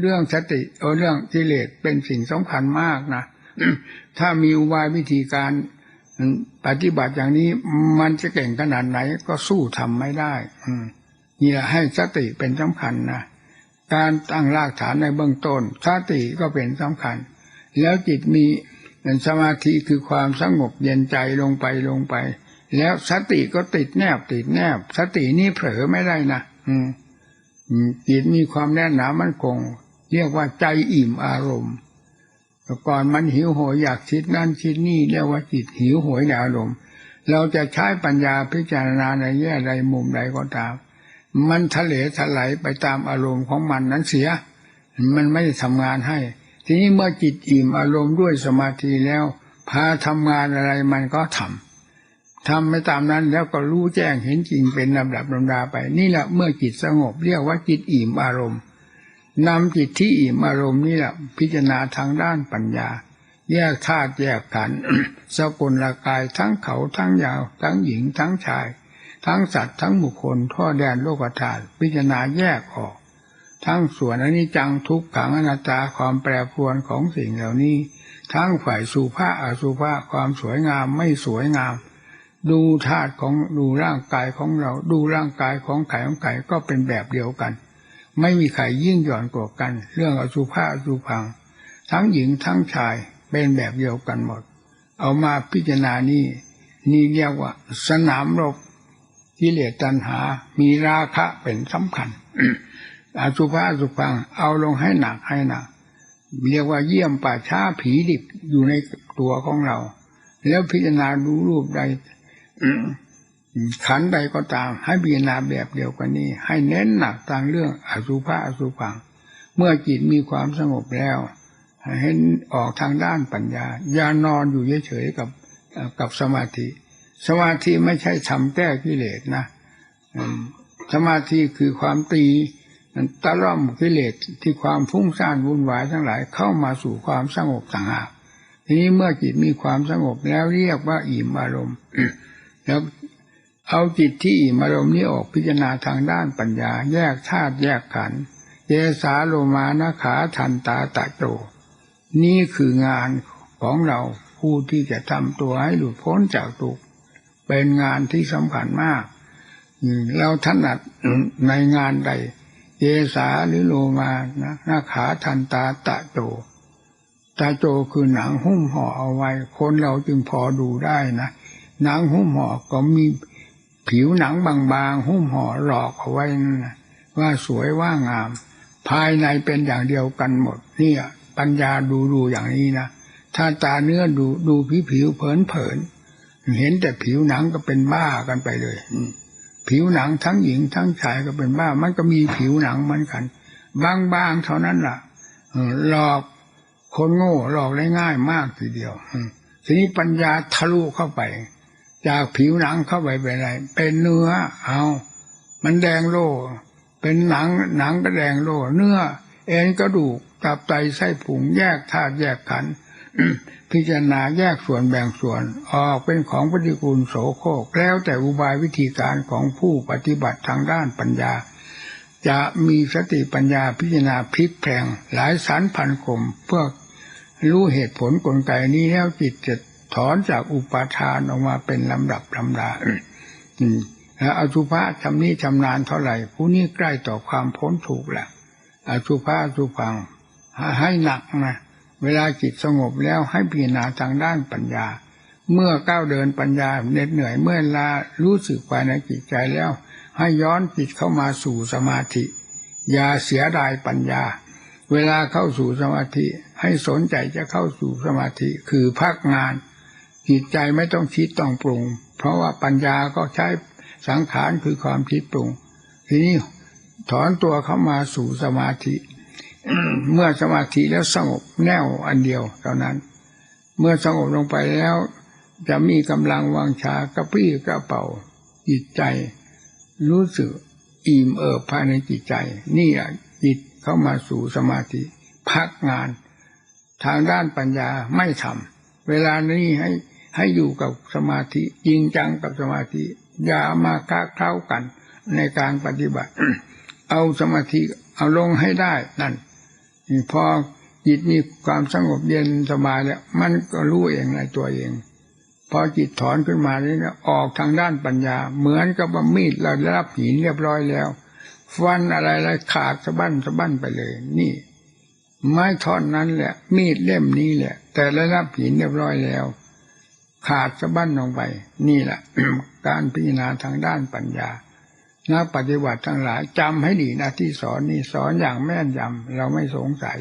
เรื่องสติเออเรื่องกิเลสเป็นสิ่งสำคัญมากนะถ้ามีอุบายวิธีการปฏิบัติอย่างนี้มันจะเก่งขนาดไหนก็สู้ทำไม่ได้อืนี่แหละให้สติเป็นสำคัญนะการตั้งรากฐานในเบื้องต้นสติก็เป็นสำคัญ แล้วจิตมีสมาธิคือความสงบเย็นใจลงไปลงไป แล้วสติก็ติดแนบติดแนบ สตินี่เผลอไม่ได้นะอืมจิตมีความแน่นหนามั่นคง เรียกว่าใจอิ่มอารมณ์แต่ก่อนมันหิวโหยอยากคิดนั่นคิดนี่เรียกว่าจิตหิวโหยในอารมณ์ เราจะใช้ปัญญาพิจารณาในแง่ใดมุมใดก็ตาม มันทะเลถลายไปตามอารมณ์ของมันนั้นเสีย มันไม่ได้ทำงานให้ ทีนี้เมื่อจิตอิ่มอารมณ์ด้วยสมาธิแล้ว พาทำงานอะไรมันก็ทำทำไม่ตามนั้นแล้วก็รู้แจ้งเห็นจริงเป็นลำดับลำดาไป นี่แหละเมื่อจิตสงบ เรียกว่าจิตอิ่มอารมณ์ นำจิตที่อิ่มอารมณ์นี่แหละพิจารณาทางด้านปัญญา แยกธาตุแยกขันธ์สกุลละกายทั้งเขาทั้งยาว ทั้งหญิงทั้งชาย ทั้งสัตว์ทั้งบุคคลทั่วแดนโลกธาตุพิจารณาแยกออก ทั้งส่วนอนิจจังทุกขังอนัตตาความแปรปรวนของสิ่งเหล่านี้ ทั้งฝ่ายสุภาอสุภาความสวยงามไม่สวยงาม ดูธาตุของดูร่างกายของเรา ดูร่างกายของไข่ของไข่ก็เป็นแบบเดียวกัน ไม่มีใครยิ่งหย่อนกว่ากัน เรื่องอสุภาอสุพัง ทั้งหญิงทั้งชายเป็นแบบเดียวกันหมด เอามาพิจารณานี่นี่เรียกว่า สนามรบกิเลสตัณหา มีราคะเป็นสำคัญอสุภาอสุพัง เอาลงให้หนักให้หนักเรียกว่าเยี่ยมป่าช้าผีดิบอยู่ในตัวของเรา แล้วพิจารณาดูรูปใด ขันใดก็ตาม ให้พิจารณาแบบเดียวกันนี้ ให้เน้นหนักทางเรื่องอสุภะอสุพังเมื่อจิตมีความสงบแล้วเห็นออกทางด้านปัญญา อย่านอนอยู่เฉยๆกับกับสมาธิ สมาธิไม่ใช่ทำแก้กิเลสนะสมาธิคือความตีตะล่อมกิเลสที่ความฟุ้งซ่านวุ่นวายทั้งหลายเข้ามาสู่ความสงบต่างหากทีนี้เมื่อจิตมีความสงบแล้วเรียกว่าอิ่มอารมณ์ แล้ว เอาจิตที่อิ่มอารมณ์นี้ออกพิจารณาทางด้านปัญญา แยกธาตุแยกขันธ์เยสาโลมานาขาทันตาตะโจ นี่คืองานของเราผู้ที่จะทำตัวให้หลุดพ้นจากทุกข์เป็นงานที่สำคัญมาก เราถนัดในงานใด เยสาหรือโลมานะนาขาทันตาตะโจ ตาโจคือหนังหุ้มห่อเอาไว้ คนเราจึงพอดูได้นะ หนังหุ้มห่อก็มี ผิวหนังบางๆ หุ้มห่อหลอกเอาไว้นะว่าสวยว่างาม ภายในเป็นอย่างเดียวกันหมดนี่ปัญญาดูดูอย่างนี้นะถ้าตาเนื้อดูดูผิวผิวเผินเผินเห็นแต่ผิวหนังก็เป็นบ้ากันไปเลยผิวหนังทั้งหญิงทั้งชายก็เป็นบ้า มันก็มีผิวหนังเหมือนกันบางๆเท่านั้นล่ะหลอกคนโง่หลอกได้ง่ายมากทีเดียวทีนี้ปัญญาทะลุเข้าไป จากผิวหนังเข้าไปเป็นอะไร เป็นเนื้อ เอา มันแดงโลเป็นหนังหนังก็แดงโลเนื้อ เอ็นกระดูกตับไตไส้ผุงแยกธาตุแยกขันธ์พิจารณาแยกส่วนแบ่งส่วน ออกเป็นของปฏิกูลโสโครกแล้วแต่อุบายวิธีการของผู้ปฏิบัติทางด้านปัญญา จะมีสติปัญญาพิจารณาพลิกแพลงหลายสารพันคมเพื่อรู้เหตุผลกลไกนี้แล้วจิตจะ ถอนจากอุปาทานออกมาเป็นลำดับลำดาแล้วอสุภะชำนี้ชำนาญเท่าไหร่ ผู้นี้ใกล้ต่อความพ้นถูกแหละอสุภะอสุพังให้หนักนะเวลาจิตสงบแล้วให้พิจารณาทางด้านปัญญา เมื่อก้าวเดินปัญญาเหน็ดเหนื่อยเมื่อลารู้สึกภายในจิตใจแล้ว ให้ย้อนจิตเข้ามาสู่สมาธิ อย่าเสียดายปัญญา เวลาเข้าสู่สมาธิ ให้สนใจจะเข้าสู่สมาธิคือพักงาน จิตใจไม่ต้องคิดต้องปรุง เพราะว่าปัญญาก็ใช้สังขารคือความคิดปรุง ทีนี้ถอนตัวเข้ามาสู่สมาธิ เมื่อสมาธิแล้วสงบแน่วอันเดียวเท่านั้น เมื่อสงบลงไปแล้ว จะมีกำลังวางชากระปี้กระเป๋าจิตใจ รู้สึกอิ่มเอิบภายในจิตใจ นี่แหละจิตเข้ามาสู่สมาธิ พักงาน ทางด้านปัญญาไม่ทำเวลานี้ให้ ให้อยู่กับสมาธิจริงจังกับสมาธิ อย่ามาค้าเข้ากัน ในการปฏิบัติ เอาสมาธิเอาลงให้ได้นั่นพอจิตมีความสงบเย็นสบายแล้วมันก็รู้เองในตัวเอง พอจิตถอนขึ้นมาเนี่ยออกทางด้านปัญญา เหมือนกับว่ามีดเราได้รับหินเรียบร้อยแล้ว ฟันอะไรอะไรขาดสะบั้นสะบั้นไปเลย นี่ ไม้ท่อนนั้นแหละ มีดเล่มนี้แหละ แต่ได้รับหินเรียบร้อยแล้ว ขาดสะบั้นลงไป นี่แหละการพิจารณาทางด้านปัญญานักปฏิบัติทั้งหลายจำให้ดีนะที่สอนนี่สอนอย่างแม่นยำเราไม่สงสัย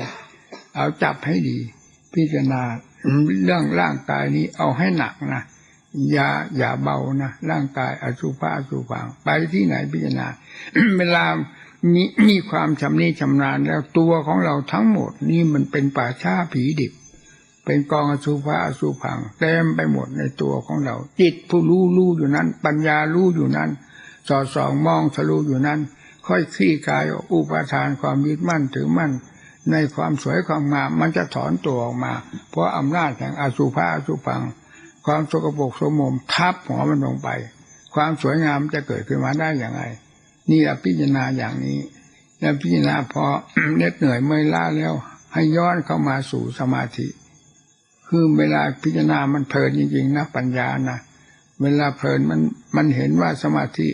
เอาจับให้ดี พิจารณาเรื่องร่างกายนี้เอาให้หนักนะอย่าอย่าเบานะร่างกายอสุภะอสุพังไปที่ไหนพิจารณา เวลามีมีความชำนิชำนาญแล้วตัวของเราทั้งหมดนี่มันเป็นป่าช้าผีดิบ เป็นกองอสุภะอสุพังเต็มไปหมดในตัวของเรา จิตผู้รู้รู้อยู่นั้น ปัญญารู้อยู่นั้นสอดส่องมองทะลุอยู่นั้น ค่อยคลี่คลายอุปทานความยึดมั่นถือมั่น ในความสวยความงามมันจะถอนตัวออกมา เพราะอำนาจแห่งอสุภะอสุพัง ความสกปรกสมมทับหัวมันลงไป ความสวยงามจะเกิดขึ้นมาได้อย่างไรนี่แหละพิจารณาอย่างนี้แล้วพิจารณาพอเหน็ดเหนื่อยเมื่อยล้าแล้ว ให้ย้อนเข้ามาสู่สมาธิ คือเวลาพิจารณามันเพลินจริงๆนะปัญญานะเวลาเพลินมันมันเห็นว่าสมาธิ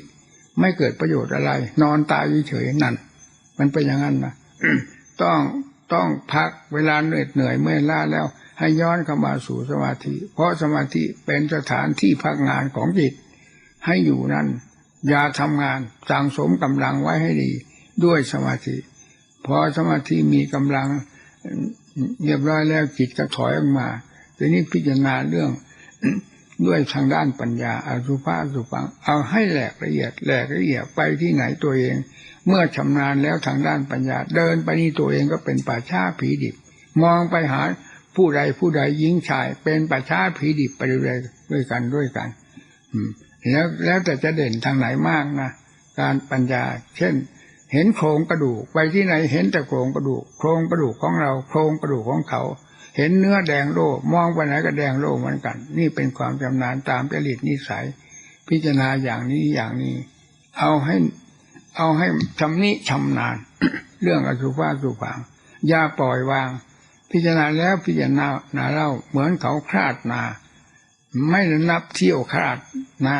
ไม่เกิดประโยชน์อะไร นอนตายเฉยๆนั่น มันเป็นอย่างนั้นนะต้องต้องพักเวลาเหนื่อยเหนื่อยเมื่อยล้าแล้ว ให้ย้อนเข้ามาสู่สมาธิ เพราะสมาธิเป็นสถานที่พักงานของจิต ให้อยู่นั้นอย่าทำงานสั่งสมกำลังไว้ให้ดี ด้วยสมาธิพอสมาธิมีกำลังเรียบร้อยแล้วจิตก็ถอยออกมา ทีนี้พิจารณาเรื่องด้วยทางด้านปัญญาอาสุภะอสุปัง เอาให้แหลกละเอียดแหลกละเอียดไปที่ไหนตัวเอง เมื่อชำนาญแล้วทางด้านปัญญา เดินไปนี่ตัวเองก็เป็นป่าช้าผีดิบ มองไปหาผู้ใดผู้ใดหญิงชาย เป็นป่าช้าผีดิบไปเรื่อยด้วยกันด้วยกัน อืมแล้วแล้วแต่จะเด่นทางไหนมากนะการปัญญา เช่น เห็นโครงกระดูกไปที่ไหนเห็นแต่โครงกระดูก โครงกระดูกของเรา โครงกระดูกของเขา เห็นเนื้อแดงโลมองไปไหนก็แดงโลเหมือนกัน นี่เป็นความชำนาญตามจริตนิสัย พิจารณาอย่างนี้อย่างนี้ เอาให้เอาให้ชำนิชำนาญเรื่องอสุภะสุพังอย่าปล่อยวาง พิจารณาแล้วพิจารณานาเล่าเหมือนเขาคลาดนา ไม่นับเที่ยวคลาดนะ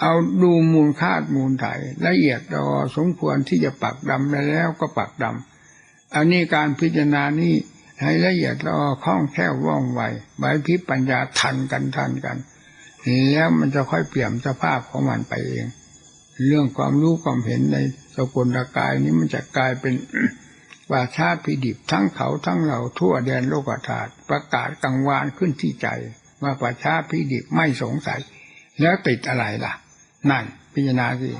เอาดูมูลคาดมูลไถละเอียดรอสมควรที่จะปักดำได้แล้วก็ปักดำอันนี้การพิจารณานี้ ให้ละเอียดรอคล่องแคล่วว่องไวใบพิปัญญาทันกันทันกันแล้วมันจะค่อยเปลี่ยนสภาพของมันไปเอง เรื่องความรู้ความเห็นในสกุลกายนี้มันจะกลายเป็นว่าชาติพิดิบทั้งเขาทั้งเราทั่วแดนโลกธาตุประกาศกังวานขึ้นที่ใจ ว่าประชาพิดิบไม่สงสัย แล้วติดอะไรล่ะ นั่นพิจารณาสิ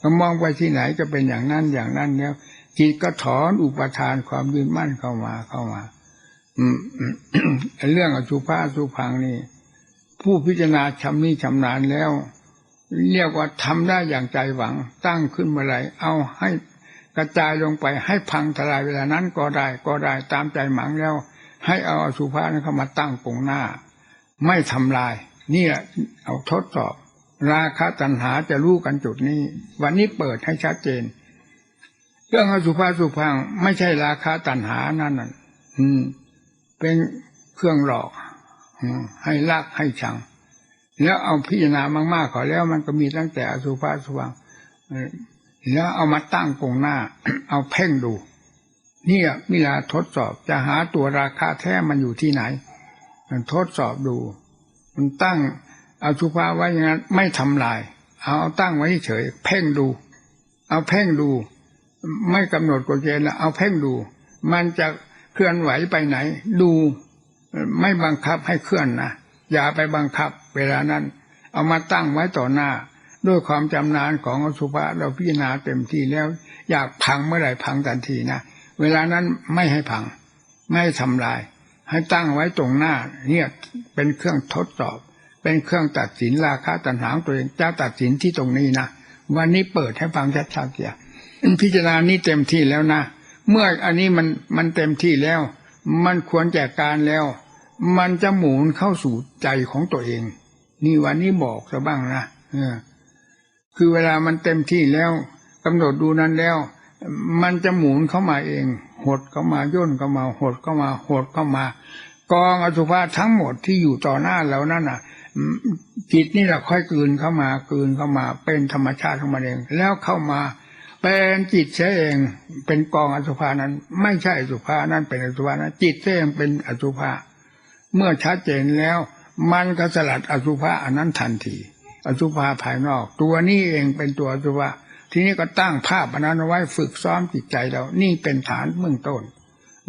ก็มองไปที่ไหนก็เป็นอย่างนั้นอย่างนั้นแล้วจิตก็ถอนอุปทานความยืนมั่นเข้ามาเข้ามา เรื่องอสุภาสุพังนี่ ผู้พิจารณาชำนี้ชำนาญแล้ว เรียกว่าทำได้อย่างใจหวัง ตั้งขึ้นเมื่อไหรเอาให้กระจายลงไปให้พังทลายเวลานั้นก็ได้ก็ได้ตามใจหมังแล้ว ให้เอาอสุภานั้นเข้ามาตั้งตรงหน้า ไม่ทำลาย นี่แหละเอาทดสอบ ราคะตัณหาจะรู้กันจุดนี้ วันนี้เปิดให้ชัดเจน เรื่องอสุภาสุพังไม่ใช่ราคะตัณหานั่นน่ะอืม เป็นเครื่องหลอกให้ลักให้ชัง แล้วเอาพิจารณามากๆขอแล้วมันก็มีตั้งแต่อสุภาสุพังแล้วเอามาตั้งตรงหน้า เอาเพ่งดูเนี่ยเวลาทดสอบจะหาตัวราคาแท้มันอยู่ที่ไหน มันทดสอบดู มันตั้งเอาสุภาไว้อย่างนั้นไม่ทำลาย เอาเอาตั้งไว้เฉย เพ่งดู เอาเพ่งดู ไม่กำหนดกฎเกณฑ์แล้วเอาเพ่งดู มันจะ เคลื่อนไหวไปไหน ดูไม่บังคับให้เคลื่อนนะอย่าไปบังคับ เวลานั้น เอามาตั้งไว้ต่อหน้า ด้วยความจำนานของอสุภะเราพิจารณาเต็มที่แล้ว อยากพังเมื่อไหร่พังทันทีนะเวลานั้นไม่ให้พัง ไม่ให้ทำลาย ให้ตั้งไว้ตรงหน้า เนี่ยเป็นเครื่องทดสอบ เป็นเครื่องตัดสินราคาตัณหางตัวเองจะตัดสินที่ตรงนี้นะวันนี้เปิดให้ฟังชัดๆเสียพิจารณานี้เต็มที่แล้วนะ เมื่ออันนี้มันมันเต็มที่แล้ว มันควรแจกการแล้ว มันจะหมุนเข้าสู่ใจของตัวเอง นี่วันนี้บอกซะบ้างนะเออคือเวลามันเต็มที่แล้วกำหนดดูนั้นแล้ว มันจะหมุนเข้ามาเอง หดเข้ามาย่นเข้ามา หดเข้ามาหดเข้ามากองอสุภะทั้งหมดที่อยู่ต่อหน้าเรานั่นน่ะจิตนี่แหละค่อยกลืนเข้ามา กลืนเข้ามา เป็นธรรมชาติของมันเอง แล้วเข้ามา เป็นจิตเสียเองเป็นกองอสุภานั้น ไม่ใช่อสุภานั้นเป็นอสุภานั้นจิตเสียเองเป็นอสุภาเมื่อชัดเจนแล้ว มันก็สลัดอสุภะอันนั้นทันที อสุภาภายนอก ตัวนี้เองเป็นตัวอสุภะทีนี้ก็ตั้งภาพอันนั้นไว้ฝึกซ้อมจิตใจเรานี่เป็นฐานเบื้องต้น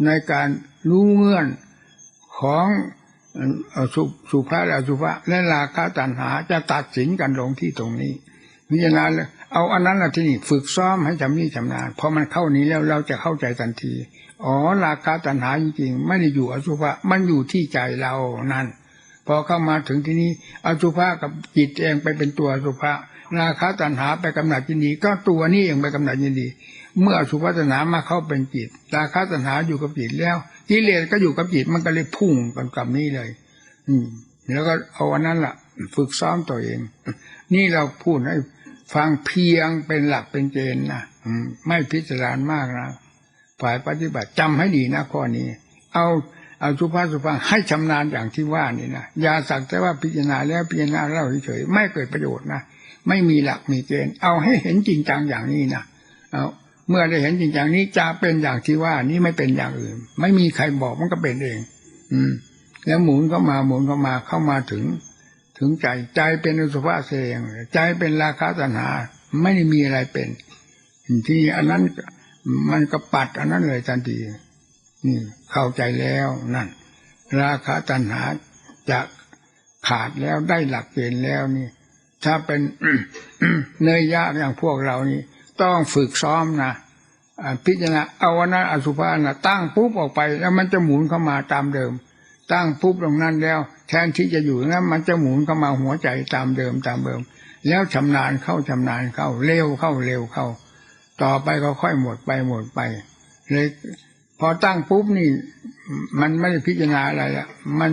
ในการรู้เงื่อนของอสุสุภาและอสุภะและราคะตัณหาจะตัดสินกันลงที่ตรงนี้พิจารณาเลย เอาอันนั้นละที่นี่ฝึกซ้อมให้จำนี่จำนานพอมันเข้านี้แล้วเราจะเข้าใจทันที อ๋อราคะตัณหาจริงๆไม่ได้อยู่อสุภะมันอยู่ที่ใจเรานั่นพอเข้ามาถึงที่นี้อสุภะกับจิตเองไปเป็นตัวอสุภะราคะตัณหาไปกำหนัดยินดี ก็ตัวนี้เองไปกำหนัดยินดี เมื่ออสุภะตัณหามาเข้าเป็นจิต ราคะตัณหาอยู่กับจิตแล้วกิเลสก็อยู่กับจิตมันก็เลยพุ่งกันกับนี้เลย อืม แล้วก็เอาอันนั้นล่ะ ฝึกซ้อมตัวเอง นี่เราพูดให้ ฟังเพียงเป็นหลักเป็นเกณฑ์นะไม่พิจารณามากนะฝ่ายปฏิบัติจำให้ดีนะข้อนี้ เอาเอาสุภาพสุภาพให้ชำนาญอย่างที่ว่านี่นะอย่าสักแต่ว่าพิจารณาแล้วพิจารณาเล่าเฉยๆไม่เกิดประโยชน์นะไม่มีหลักมีเกณฑ์เอาให้เห็นจริงจังอย่างนี้นะเอาเมื่อได้เห็นจริงจังนี้จะเป็นอย่างที่ว่านี้ไม่เป็นอย่างอื่น ไม่มีใครบอกมันก็เป็นเอง อืม แล้วหมุนเข้ามาหมุนเข้ามาเข้ามาถึง ถึงใจใจเป็นอสุภะเสยงใจเป็นราคะตัณหา ไม่ได้มีอะไรเป็น ที่อันนั้นมันก็ปัดอันนั้นเลยทันทีนี่เข้าใจแล้วนั่น ราคะตัณหาจะขาดแล้วได้หลักเกณฑ์แล้วนี่ ถ้าเป็นเนยยะอย่างพวกเรานี่ต้องฝึกซ้อมนะพิจารณาเอาวันนั้นอสุภะนะตั้งปุ๊บออกไป แล้วมันจะหมุนเข้ามาตามเดิม ตั้งปุ๊บตรงนั้นแล้ว แทนที่จะอยู่นั้นมันจะหมุนเข้ามาหัวใจตามเดิมตามเดิม แล้วชำนาญเข้าชำนาญเข้าเร็วเข้าเร็วเข้า ต่อไปก็ค่อยหมดไปหมดไป เลยพอตั้งปุ๊บนี่ มันไม่ได้พิจารณาอะไรละมัน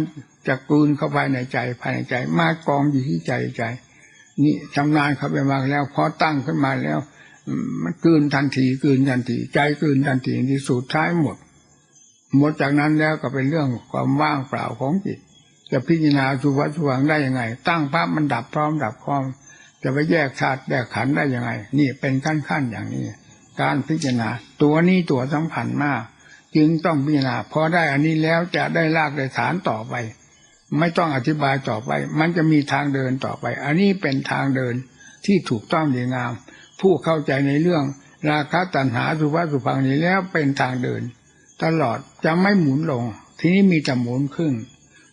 จะกลืนเข้าไปในใจภายในใจ มากองอยู่ที่ใจใจ นี่ชำนาญเข้าไปมากแล้วพอตั้งขึ้นมาแล้ว มันกลืนทันทีกลืนทันทีใจกลืนทันทีที่สุดท้ายหมด หมดจากนั้นแล้วก็เป็นเรื่องความว่างเปล่าของจิต จะพิจารณาสุวัสสว่างได้ยังไง ตั้งภาพมันดับพร้อมดับพร้อม จะไปแยกธาตุแยกขันได้ยังไง นี่เป็นขั้นขั้นอย่างนี้ การพิจารณา ตัวนี้ตัวสำคัญมาก จึงต้องพิจารณาพอได้อันนี้แล้วจะได้รากได้ฐานต่อไป ไม่ต้องอธิบายต่อไป มันจะมีทางเดินต่อไป อันนี้เป็นทางเดินที่ถูกต้องดีงาม ผู้เข้าใจในเรื่องราคะตัณหาสุภาสุพังนี้แล้วเป็นทางเดิน ตลอดจะไม่หมุนลง ทีนี้มีแต่หมุนขึ้น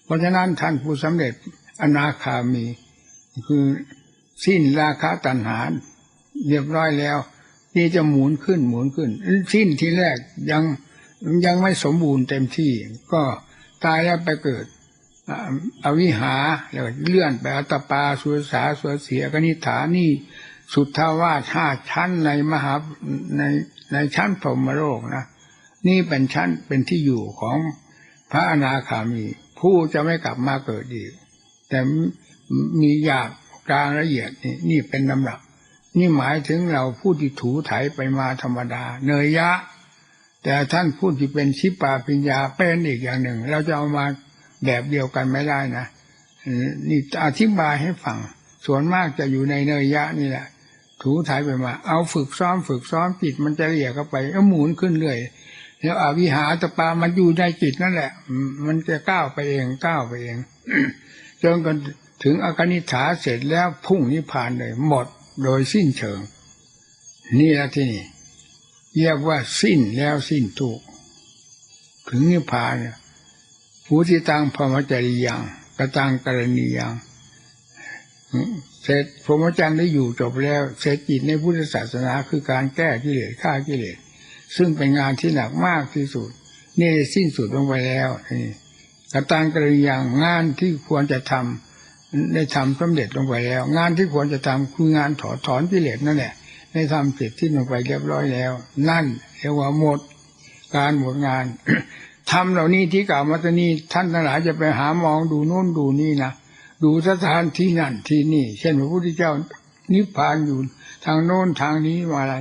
เพราะฉะนั้นท่านผู้สำเร็จอนาคามี คือสิ้นราคะตัณหาเรียบร้อยแล้วนี่จะหมุนขึ้นหมุนขึ้น สิ้นทีแรกยังยังไม่สมบูรณ์เต็มที่ ก็ตายแล้วไปเกิดอวิหาแล้วเลื่อนไปอัตตปาสุสาสุเสียกนิฐานี่สุทธาวาสห้าชั้นในมหาในในชั้นพรหมโลกนะ นี่เป็นชั้นเป็นที่อยู่ของพระอนาคามี ผู้จะไม่กลับมาเกิดอีก แต่มีหยาบกลางละเอียดนี่นี่เป็นลำดับ นี่หมายถึงเราผู้ที่ถูไถไปมาธรรมดา เนยยะ แต่ท่านผู้ที่เป็นชิปาปิญญาเป็นอีกอย่างหนึ่ง เราจะเอามาแบบเดียวกันไม่ได้นะนี่อธิบายให้ฟังส่วนมากจะอยู่ในเนยยะนี่แหละถูไถไปมา เอาฝึกซ้อมฝึกซ้อมจิตมันจะละเอียดเข้าไปก็หมุนขึ้นเรื่อย แล้วอวิหาตปามันอยู่ในจิตนั่นแหละ มันจะก้าวไปเองก้าวไปเองจนกันถึงอากนิษฐาเสร็จแล้วพุ่งนิพพานเลย หมดโดยสิ้นเชิง นี่แหละที่นี่เรียกว่าสิ้นแล้วสิ้นทุกถึงนิพพานผู้ที่ตังพรมจริยังกระตังกรณียังเสร็จพรหมจรรย์ได้อยู่จบแล้ว เสร็จจิตในพุทธศาสนาคือการแก้กิเลสฆ่ากิเลส ซึ่งเป็นงานที่หนักมากที่สุด นี่สิ้นสุดลงไปแล้วนี่กระตังกระยังงานที่ควรจะทำได้ทำสำเร็จลงไปแล้ว งานที่ควรจะทำคืองานถอดถอนกิเลสนั่นแหละได้ทำเสร็จที่ลงไปเรียบร้อยแล้ว นั่นเรียกว่าหมดการหมดงานทำเหล่านี้ที่กล่าวมาตอนนี้ท่านทั้งหลายจะไปหามองดูโน่นดูนี่นะดูสถานที่นั่นที่นี่ เช่นพระพุทธเจ้านิพพานอยู่ทางโน้นทางนี้มาอะไร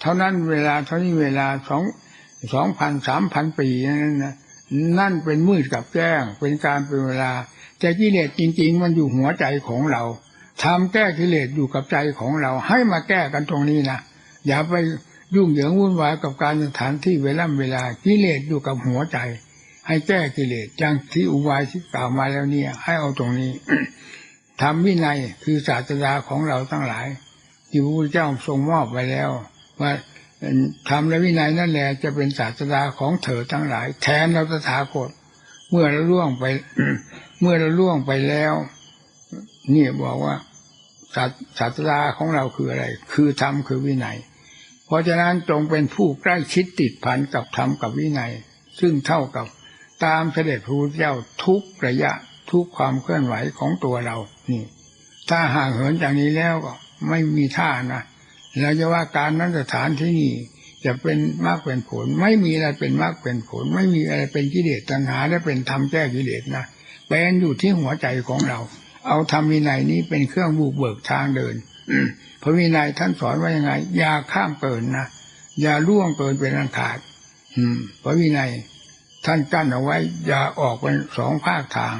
เท่านั้นเวลาเท่านี้เวลาสองสองพันสามพันปีนั่นนะนั่นเป็นมืดกับแจ้ง เป็นการเป็นเวลา แต่กิเลสจริง ๆ มันอยู่หัวใจของเราทำแก้กิเลสอยู่กับใจของเรา ให้มาแก้กันตรงนี้นะอย่าไปยุ่งเหยิงวุ่นวายกับการสถานที่เวลาเวลากิเลสอยู่กับหัวใจ ให้แก้กิเลสจังที่อุบายที่กล่าวมาแล้วเนี่ย ให้เอาตรงนี้ทำวินัยคือศาสดาของเราทั้งหลาย ที่พระพุทธเจ้าทรงมอบไว้แล้ว ว่าทำและวินัยนั่นแหละจะเป็นศาสดาของเธอทั้งหลาย แทนเราตถาคต เมื่อเราล่วงไป เมื่อเราล่วงไปแล้ว นี่บอกว่าศาสศาสดาของเราคืออะไร คือธรรมคือวินัย เพราะฉะนั้นจงเป็นผู้ใกล้ชิดติดพันกับธรรมกับวินัย ซึ่งเท่ากับตามเสด็จพระพุทธเจ้าทุกระยะทุกความเคลื่อนไหวของตัวเรา นี่ ถ้าห่างเหินจากนี้แล้วก็ไม่มีท่านะ เราจะว่าการนั้นสถานที่นี่จะเป็นมากเป็นผล ไม่มีอะไรเป็นมากเป็นผล ไม่มีอะไรเป็นกิเลสตัณหาและเป็นธรรมแก้กิเลสนะเป็นอยู่ที่หัวใจของเรา เอาธรรมวินัยนี้เป็นเครื่องบุกเบิกทางเดินพระวินัยท่านสอนว่ายังไงอย่าข้ามเกินนะอย่าล่วงเกินเป็นอันขาดพระวินัยท่านกั้นเอาไว้ อย่าออกเป็นสองภาคทาง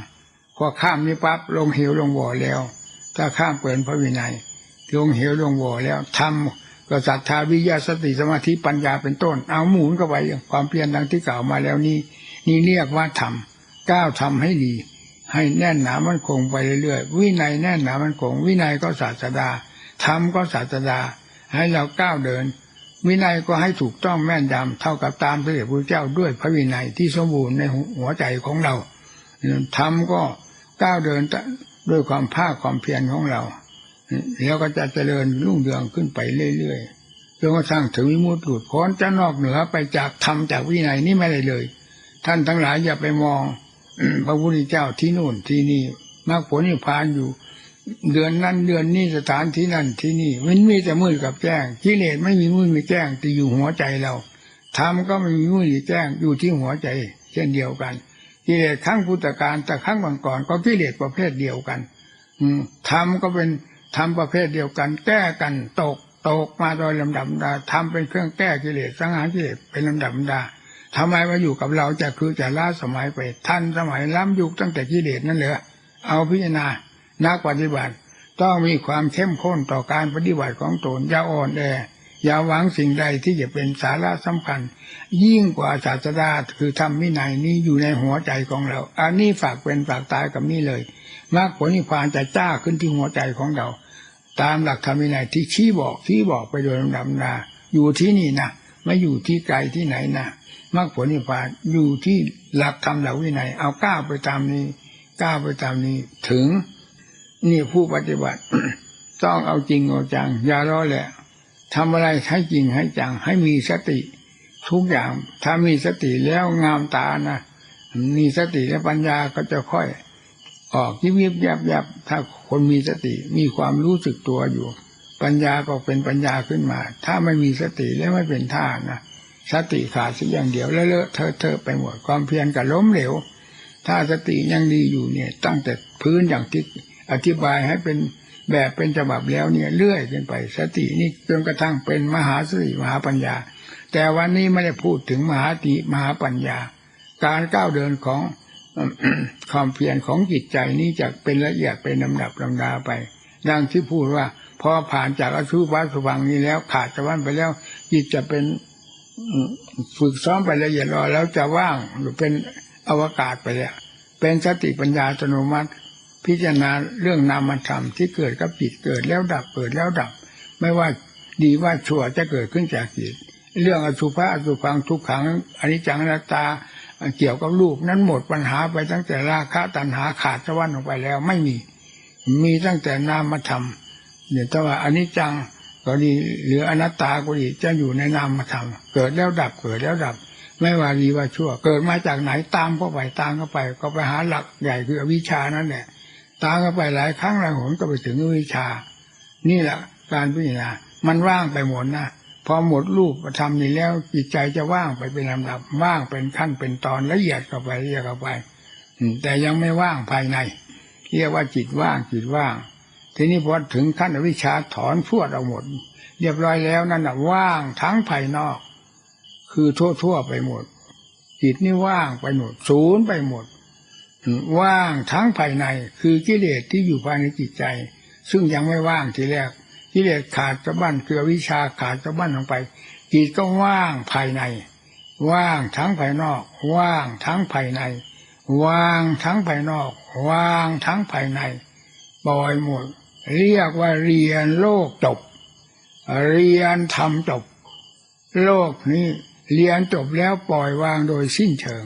พอข้ามนี้ปั๊บลงเหวลงบ่อแล้ว ถ้าข้ามเกินพระวินัย ลงเหวลงบ่อแล้วทำก็ศรัทธาวิญาสติสมาธิปัญญาเป็นต้น เอาหมุนเข้าไปความเพียรดังที่กล่าวมาแล้วนี้นี่เรียกว่าทำก้าวทำให้ดี ให้แน่นหนามันคงไปเรื่อยๆวินัยแน่นหนามันคง วินัยก็ศาสดาธรรมก็ศาสดา ให้เราก้าวเดิน วินัยก็ให้ถูกต้องแม่นยำเท่ากับตามพระเดชพระเจ้าด้วยพระวินัยที่สมบูรณ์ในหัวใจของเราธรรมก็ก้าวเดินด้วยความภาคความเพียรของเรา แล้วก็จะเจริญรุ่งเรืองขึ้นไปเรื่อยๆจนกระทั่งถึงวิมุตติหลุดพ้นจะนอกเหนือไปจากธรรมจากวินัยนี่ไม่ได้เลย ท่านทั้งหลายอย่าไปมองพระพุทธเจ้าที่นู่นที่นี่มรรคผลนิพพานอยู่ เดือนนั้นเดือนนี้สถานที่นั่นที่นี่มันมีแต่มืดกับแจ้งกิเลสไม่มีมืดมีแจ้งแต่อยู่หัวใจเราธรรมก็ไม่มีมืดมีแจ้งอยู่ที่หัวใจ เช่นเดียวกันกิเลสครั้งพุทธการแต่ครั้งก่อนก็กิเลสประเภทเดียวกัน อืมธรรมก็เป็น ธรรมประเภทเดียวกัน แก้กันตกตกมาโดยลำดับดาทำเป็นเครื่องแก้กิเลสสังหารกิเลสเป็นลำดับดาทำไมมาอยู่กับเราจะคือจะล้าสมัยไปท่านสมัยล้ำยุคตั้งแต่กิเลสนั่นเลยเอาพิจารณานักปฏิบัติ ต้องมีความเข้มข้นต่อการปฏิบัติของตนอย่าอ่อนแออย่าหวังสิ่งใดที่จะเป็นสาระสำคัญ ยิ่งกว่าศาสดาคือธรรมวินัยนี้อยู่ในหัวใจของเรา อันนี้ฝากเป็นฝากตายกับนี่เลยมรรคผลนิพพานจะจ้าขึ้นที่หัวใจของเรา ตามหลักธรรมวินัยที่ชี้บอกชี้บอกไปโดยลำดับนาอยู่ที่นี่นะไม่อยู่ที่ไกลที่ไหนนะมรรคผลนิพพานอยู่ที่หลักธรรมหลักวินัย เอาก้าวไปตามนี้ก้าวไปตามนี้ถึงนี่ผู้ปฏิบัติ ต้องเอาจริงเอาจัง อย่าล้อแหละทำอะไรให้จริงให้จัง ให้มีสติ ทุกอย่างถ้ามีสติแล้วงามตานะมีสติและปัญญาก็จะค่อย ออกยิบยิบยับยับถ้าคนมีสติมีความรู้สึกตัวอยู่ ปัญญาก็เป็นปัญญาขึ้นมา ถ้าไม่มีสติแล้วไม่เป็นท่านะสติขาดสักอย่างเดียวแล้วเลอะเทอะเทอะไปหมดความเพียรกับล้มเหลว ถ้าสติยังดีอยู่เนี่ย ตั้งแต่พื้นอย่างที่อธิบายให้เป็นแบบเป็นฉบับแล้วเนี่ยเลื่อยขึ้นไป สตินี่จนกระทั่งเป็นมหาสติมหาปัญญา แต่วันนี้ไม่ได้พูดถึงมหาติมหาปัญญา การก้าวเดินของ ความเพียรของจิตใจนี้จะเป็นละเอียดเป็นลำดับลำดาไปดังที่พูดว่าพอผ่านจากอสุภะสุวังนี้แล้ว ขาดจากวันไปแล้ว จิตจะเป็นฝึกซ้อมไปละเอียดรอแล้วจะว่างหรือเป็นอวกาศไปแล้ว เป็นสติปัญญาอัตโนมัติ พิจารณาเรื่องนามธรรมที่เกิดกับจิตเกิดแล้วดับเกิดแล้วดับ ไม่ว่าดีว่าชั่วจะเกิดขึ้นจากจิต เรื่องอสุภะอสุพังทุกขังอนิจจังนัตตา เกี่ยวกับรูปนั้นหมดปัญหาไปตั้งแต่ราคะตัณหาขาดสะวรรค์ออกไปแล้ว ไม่มี มีตั้งแต่นามธรรมเนี่ยแต่ว่าอันิจจังก็ดีหรืออนัตตาก็ดีจะอยู่ในนามธรรมเกิดแล้วดับเกิดแล้วดับ ไม่ว่าดีว่าชั่ว เกิดมาจากไหนตามเข้าไปตามเข้าไป ก็ไปหาหลักใหญ่คืออวิชานั่นแหละตามเข้าไปหลายครั้งหลายหนก็ไปถึงอวิชา นี่แหละการพิจารณามันว่างไปหมดนะ พอหมดรูปธรรมนี้แล้วจิตใจจะว่างไปเป็นลำดับว่างเป็นขั้นเป็นตอนละเอียดเข้าไปละเอียดเข้าไปแต่ยังไม่ว่างภายใน เรียกว่าจิตว่างจิตว่าง ทีนี้พอถึงขั้นอวิชชาถอนพวดเอาหมด เรียบร้อยแล้วนั่นน่ะว่างทั้งภายนอก คือทั่วๆไปหมด จิตนี่ว่างไปหมดศูนย์ไปหมด ว่างทั้งภายใน คือกิเลสที่อยู่ภายในจิตใจ ซึ่งยังไม่ว่างทีแรก กิเลสขาดสะบั้นเกลือวิชาขาดสะบั้นลงไปจิตก็ว่างภายใน ว่างทั้งภายนอก ว่างทั้งภายใน ว่างทั้งภายนอก ว่างทั้งภายในปล่อยหมด เรียกว่าเรียนโลกจบ เรียนธรรมจบ โลกนี้เรียนจบแล้วปล่อยวางโดยสิ้นเชิง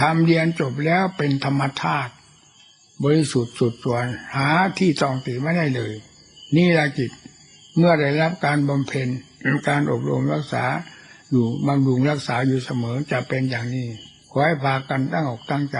ทำเรียนจบแล้วเป็นธรรมธาตุบริสุทธิ์สุดส่วนหาที่ตองติไม่ได้เลย นี่ละจิต เมื่อได้รับการบำเพ็ญการอบรมรักษาอยู่บำรุงรักษาอยู่เสมอจะเป็นอย่างนี้ ขอให้พากันตั้งอกตั้งใจ